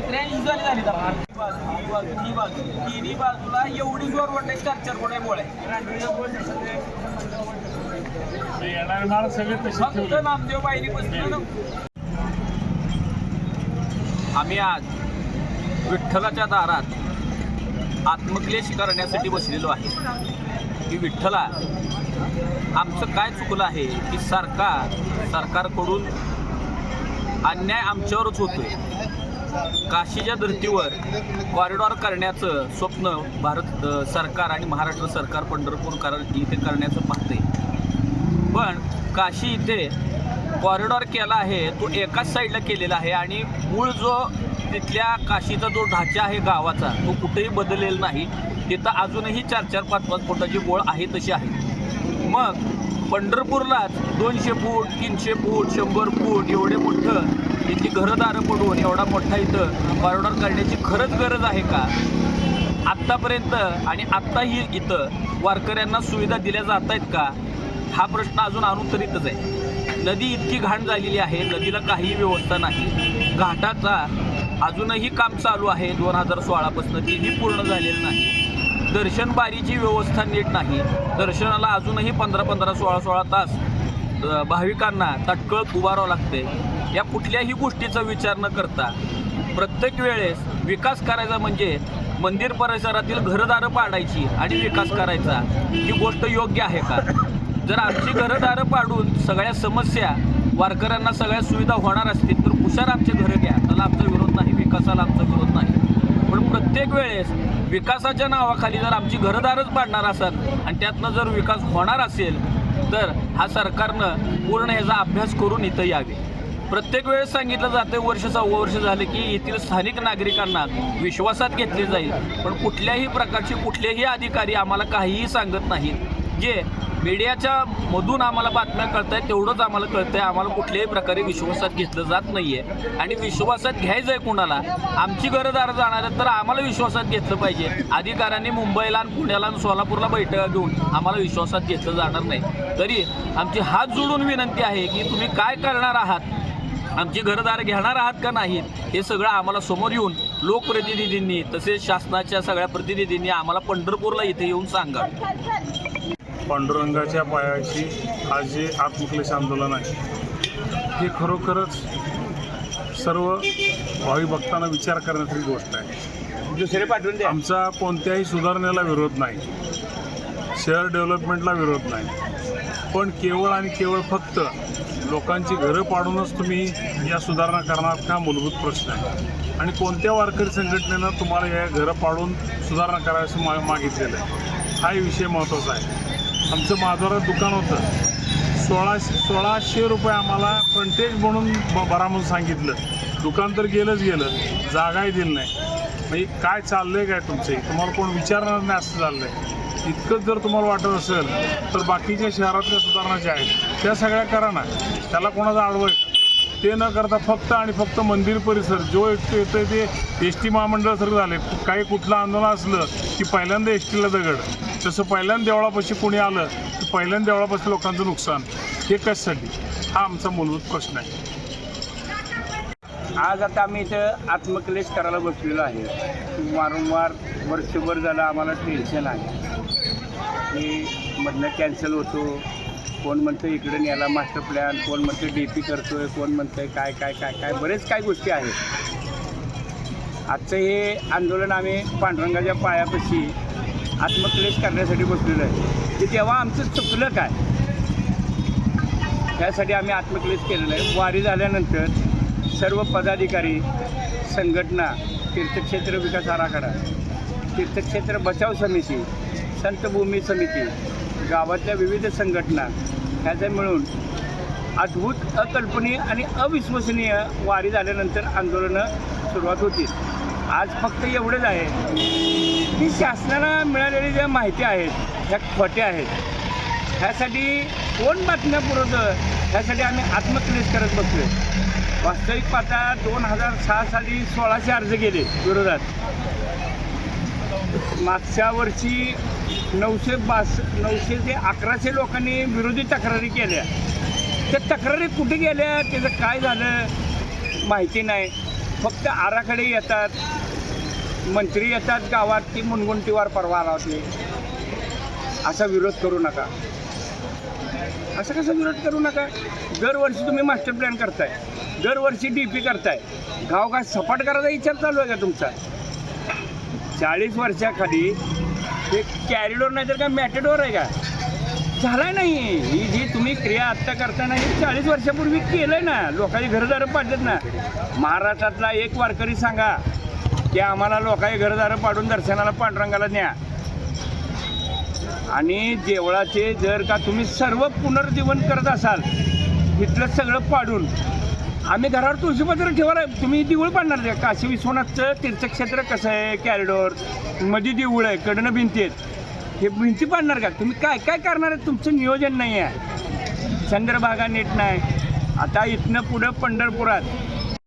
त्र्याऐंशी झाली झाली आता. बाजू, ही बाजू, ही बाजू. तिन्ही बाजूला एवढी जोर वाटते चार चार कोण्या फक्त नामदेव पायरी बसलं आम्ही आज विठ्ठलाच्या दारात आत्मक्लेश करण्यासाठी बसलेलो आहे. की विठ्ठला आमचं काय चुकलं आहे? की सरकार सरकारकडून अन्याय आमच्यावरच होतोय. काशीच्या धर्तीवर कॉरिडॉर करण्याचं स्वप्न भारत सरकार आणि महाराष्ट्र सरकार पंढरपूर कर इथे करण्याचं पाहते. पण काशी इथे कॉरिडॉर केला आहे तो एकाच साईडला केलेला आहे आणि मूळ जो तिथल्या काशीचा जो ढाचा आहे गावाचा तो कुठेही बदललेला नाही. तिथं अजूनही चार चार पाच पाच फुटाची बोळ आहे तशी आहे. मग पंढरपूरलाच दोनशे फूट तीनशे फूट शंभर फूट एवढे मोठं इथली घरदारं पडून एवढा मोठा इथं कॉरिडॉर काढण्याची खरंच गरज आहे का? आत्तापर्यंत आणि आत्ताही इथं वारकऱ्यांना सुविधा दिल्या जात आहेत का? हा प्रश्न अजून अनुत्तरितच आहे. नदी इतकी घाण झालेली आहे नदीला काहीही व्यवस्था नाही. घाटाचा अजूनही काम चालू आहे दोन हजार सोळापासून तेही पूर्ण झालेलं नाही. दर्शन बारीची व्यवस्था नीट नाही. दर्शनाला अजूनही पंधरा पंधरा सोळा सोळा तास भाविकांना तटकळ उभारावं लागते या कुठल्याही गोष्टीचा विचार न करता प्रत्येक वेळेस विकास करायचा म्हणजे मंदिर परिसरातील घरदारं पाडायची आणि विकास करायचा. ही गोष्ट योग्य आहे का? जर आमची घरदारं पाडून सगळ्या समस्या वारकऱ्यांना सगळ्या सुविधा होणार असतील तर हुशार आमचे घरं घ्या. त्याला आमचा विरोध नाही विकासाला आमचा विरोध नाही. पण प्रत्येक वेळेस विकासाच्या नावाखाली जर आमची घरदारच पाडणार असाल आणि त्यातनं जर विकास होणार असेल तर हा सरकारनं पूर्ण ह्याचा अभ्यास करून इथं यावे. प्रत्येक वेळेस सांगितलं जातं वर्ष सव्वा वर्ष झालं की येथील स्थानिक नागरिकांना विश्वासात घेतले जाईल. पण कुठल्याही प्रकारचे कुठलेही अधिकारी आम्हाला काहीही सांगत नाहीत. जे मीडियाच्या मधून आम्हाला बातम्या कळत आहेत तेवढंच आम्हाला कळतंय. आम्हाला कुठल्याही प्रकारे विश्वासात घेतलं जात नाहीये. आणि विश्वासात घ्यायचं आहे कुणाला? आमची घरदार जाणार आहेत तर आम्हाला विश्वासात घेतलं पाहिजे. अधिकाऱ्यांनी मुंबईला आणि पुण्याला आणि सोलापूरला बैठका घेऊन आम्हाला विश्वासात घेतलं जाणार नाही. तरी आमची हात जोडून विनंती आहे की तुम्ही काय करणार आहात? आमची घरदार घेणार आहात का नाहीत? हे सगळं आम्हाला समोर येऊन लोकप्रतिनिधींनी तसेच शासनाच्या सगळ्या प्रतिनिधींनी आम्हाला पंढरपूरला इथे येऊन सांगावं. पांडुरंगाच्या पायाशी आज जे आत्मक्लेश आंदोलन आहे हे खरोखरच सर्व भावी भक्तांना विचार करण्याची गोष्ट आहे. दुसरे पाठवून आमचा कोणत्याही सुधारणेला विरोध नाही. शहर डेव्हलपमेंटला विरोध नाही. पण केवळ आणि केवळ फक्त लोकांची घरं पाडूनच तुम्ही या सुधारणा करणार का मूलभूत प्रश्न आहे. आणि कोणत्या वारकरी संघटनेनं तुम्हाला या घरं पाडून सुधारणा करायचं मा मागितलेलं आहे? हाही विषय महत्त्वाचा आहे. आमचं बाजारात दुकान होतं. सोळाशे सोळाशे रुपये आम्हाला फ्रंटेज म्हणून ब- भरा म्हणून सांगितलं. दुकान तर गेलंच गेलं. जागाही दिली नाही. म्हणजे काय चाललंय काय तुमचे? तुम्हाला कोण विचारणार नाही असं चाललंय. इतकंच जर तुम्हाला वाटत असेल तर बाकीच्या शहरातल्या सुधारणा ज्या आहेत त्या सगळ्या करा ना. त्याला कोणाचा आडवं ते न करता फक्त आणि फक्त मंदिर परिसर जो एकटं येतं ते एस टी महामंडळासारखं झाले काही कुठलं आंदोलन असलं की पहिल्यांदा एस टीला दगड. तसं पहिल्यांदा देवळापाशी कोणी आलं तर पहिल्यांदा देवळापाशी लोकांचं नुकसान. हे कशासाठी? हा आमचा मूलभूत प्रश्न आहे. आज आता आम्ही इथं आत्मक्लेश करायला बसलेलो आहे. वारंवार वर्षभर झालं आम्हाला टेन्शन आहे. की मधनं कॅन्सल होतो. कोण म्हणतं इकडे न्यायला मास्टर प्लॅन कोण म्हणतं डी पी करतोय कोण म्हणतंय काय काय काय काय बरेच काय गोष्टी आहेत. आजचं हे आंदोलन आम्ही पांडुरंगाच्या पायापाशी आत्मक्लेश करण्यासाठी बसलेलं आहे. की तेव्हा आमचं चुकलं काय? त्यासाठी आम्ही आत्मक्लेश केलेलं आहे. वारी झाल्यानंतर सर्व पदाधिकारी संघटना तीर्थक्षेत्र विकास आराखडा तीर्थक्षेत्र बचाव समिती संतभूमी समिती गावातल्या विविध संघटना ह्याचं मिळून अद्भुत अकल्पनीय आणि अविश्वसनीय वारी झाल्यानंतर आंदोलनं सुरुवात होती. आज फक्त एवढंच आहे की शासनाला मिळालेल्या ज्या माहिती आहेत ह्या खोट्या आहेत ह्यासाठी कोण बातम्या पुरवतं? ह्यासाठी आम्ही आत्मक्लेश करत बसलो वास्तविक पाता दोन हजार सहा साली सोळाशे अर्ज गेले विरोधात. मागच्या वर्षी नऊशे बास नऊशे ते अकराशे लोकांनी विरोधी तक्रारी केल्या. त्या तक्रारी कुठे गेल्या? त्याचं काय झालं? माहिती नाही. फक्त आराखडे येतात मंत्री येतात गावात ती मुनगुंटीवार परवा आला होते असा विरोध करू नका. असं कसा विरोध करू नका? दरवर्षी तुम्ही मास्टर प्लॅन करताय. दरवर्षी डी पी करताय. गाव काय सपाट करायचा विचार चालू आहे का तुमचा? चाळीस वर्षाखाली ते कॅरिडोर नाही तर काय मॅटेडोर आहे का? झालाय नाही. ही जी तुम्ही क्रिया आत्ता करताना हे चाळीस वर्षापूर्वी केलंय ना लोकांची घरदारं पाडतात ना. महाराष्ट्रातला एक वारकरी सांगा की आम्हाला लोकांची घरदारं पाडून दर्शनाला पांडुरंगाला न्या. आणि देवळाचे जर का तुम्ही सर्व पुनर्जीवन करत असाल तिथलं सगळं पाडून. आम्ही घरावर तुळशीपत्र ठेवणार तुम्ही देऊळ पाडणार काशी विश्वनाथचं तीर्थक्षेत्र कसं आहे? कॅरिडोर. मध्ये देऊळ आहे कडनं भिंती आहेत. हे भिंती पाडणार का? तुम्ही काय काय करणार आहे? तुमचं नियोजन नाही आहे. चंद्रभागा नीट नाही. आता इथनं पुढं पंढरपुरात